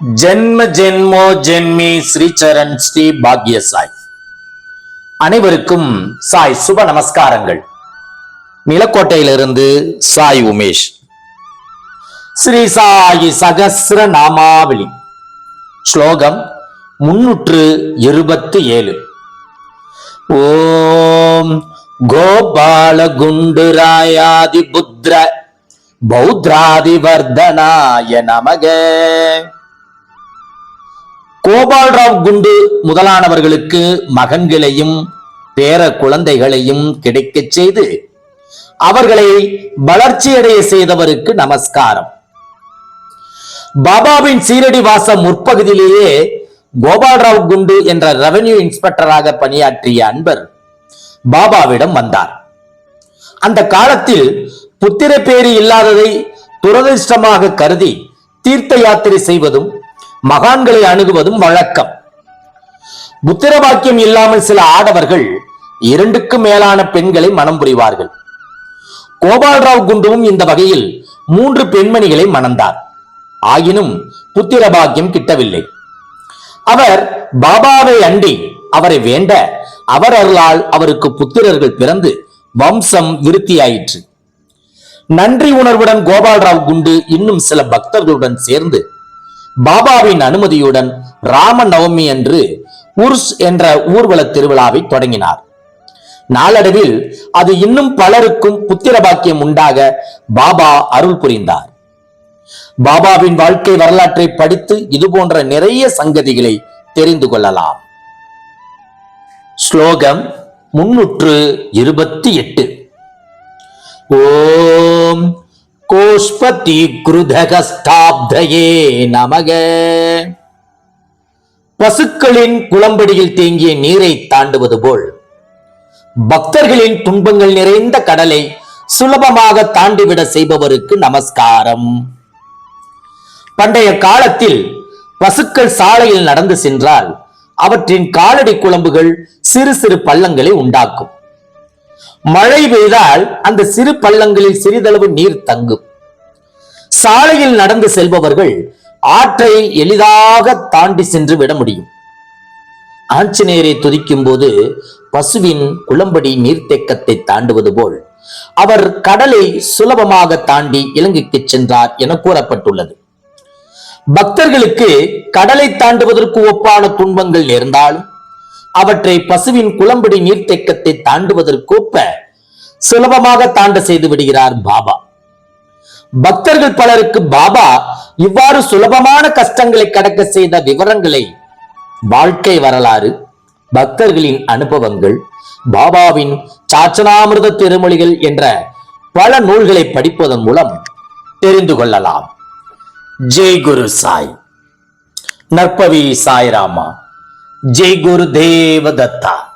ஜென்ம ஜென்மோ ஜென்மி ஸ்ரீச்சரண் ஸ்ரீ பாக்ய சாய் அனைவருக்கும் சாய் சுப நமஸ்காரங்கள். நிலக்கோட்டையிலிருந்து சாய் உமேஷ். ஸ்ரீ சாயி சகசிர நாமாவளி. ஸ்லோகம் முன்னூற்று இருபத்தி ஏழு. ஓம் கோபால குண்டுராயாதி புத்ர பௌத்ராதிவர்தனாய நமக. கோபால்ராவ் குண்டு முதலானவர்களுக்கு மகன்களையும் பேர குழந்தைகளையும் கிடைக்கச் செய்து அவர்களை வளர்ச்சியடைய செய்தவருக்கு நமஸ்காரம். பாபாவின் சீரடி வாச முற்பகுதியிலேயே கோபால்ராவ் குண்டு என்ற ரெவன்யூ இன்ஸ்பெக்டராக பணியாற்றிய அன்பர் பாபாவிடம் வந்தார். அந்த காலத்தில் புத்திர பேறு இல்லாததை துரதிர்ஷ்டமாக கருதி தீர்த்த யாத்திரை செய்வதும் மகான்களை அணுகுவதும் வழக்கம். புத்திர பாக்கியம் இல்லாமல் சில ஆடவர்கள் இரண்டுக்கும் மேலான பெண்களை மனம் புரிவார்கள். கோபால்ராவ் குண்டுவும் இந்த வகையில் மூன்று பெண்மணிகளை மணந்தார். ஆயினும் புத்திர பாக்கியம் கிட்டவில்லை. அவர் பாபாவை அண்டி அவரை வேண்ட அவர் அருளால் அவருக்கு புத்திரர்கள் பிறந்து வம்சம் விருத்தியாயிற்று. நன்றி உணர்வுடன் கோபால்ராவ் குண்டு இன்னும் சில பக்தர்களுடன் சேர்ந்து பாபாவின் அனுமதியுடன் ராம நவமி அன்று உர்ஸ் என்ற ஊர்வல திருவிழாவை தொடங்கினார். நாளடைவில் அது இன்னும் பலருக்கும் புத்திர பாக்கியம் உண்டாக பாபா அருள் புரிந்தார். பாபாவின் வாழ்க்கை வரலாற்றை படித்து இது போன்ற நிறைய சங்கதிகளை தெரிந்து கொள்ளலாம். ஸ்லோகம் முன்னூற்று இருபத்தி எட்டு. ஓம் கோஷ்பதி குருதகஸ்தாப்தயே நமக. பசுக்களின் குளம்படியில் தேங்கிய நீரை தாண்டுவது போல் பக்தர்களின் துன்பங்கள் நிறைந்த கடலை சுலபமாக தாண்டிவிட செய்பவருக்கு நமஸ்காரம். பண்டைய காலத்தில் பசுக்கள் சாலையில் நடந்து சென்றால் அவற்றின் காலடி குழம்புகள் சிறு சிறு பள்ளங்களை உண்டாக்கும். மழை பெய்தால் அந்த சிறு பள்ளங்களில் சிறிதளவு நீர் தங்கும். சாலையில் நடந்து செல்பவர்கள் ஆற்றை எளிதாக தாண்டி சென்று விட முடியும். ஆஞ்சநேயரை துதிக்கும் போது பசுவின் குளம்படி நீர்த்தேக்கத்தை தாண்டுவது போல் அவர் கடலை சுலபமாக தாண்டி இலங்கைக்கு சென்றார் என கூறப்பட்டுள்ளது. பக்தர்களுக்கு கடலை தாண்டுவதற்கு ஒப்பான துன்பங்கள் நேர்ந்தாலும் அவற்றை பசுவின் குளம்படி நீர்த்தேக்கத்தை தாண்டுவதற்கோப்ப சுலபமாக தாண்ட செய்து விடுகிறார் பாபா. பக்தர்கள் பலருக்கு பாபா இவ்வாறு சுலபமான கஷ்டங்களை கடக்க செய்த விவரங்களை வாழ்க்கை வரலாறு பக்தர்களின் அனுபவங்கள் பாபாவின் சாச்சனாமிர்த திருமொழிகள் என்ற பல நூல்களை படிப்பதன் மூலம் தெரிந்து கொள்ளலாம். ஜெய் குரு சாய். நற்பவி சாய்ராமா. ஜெய் குரு தேவ தத்தா.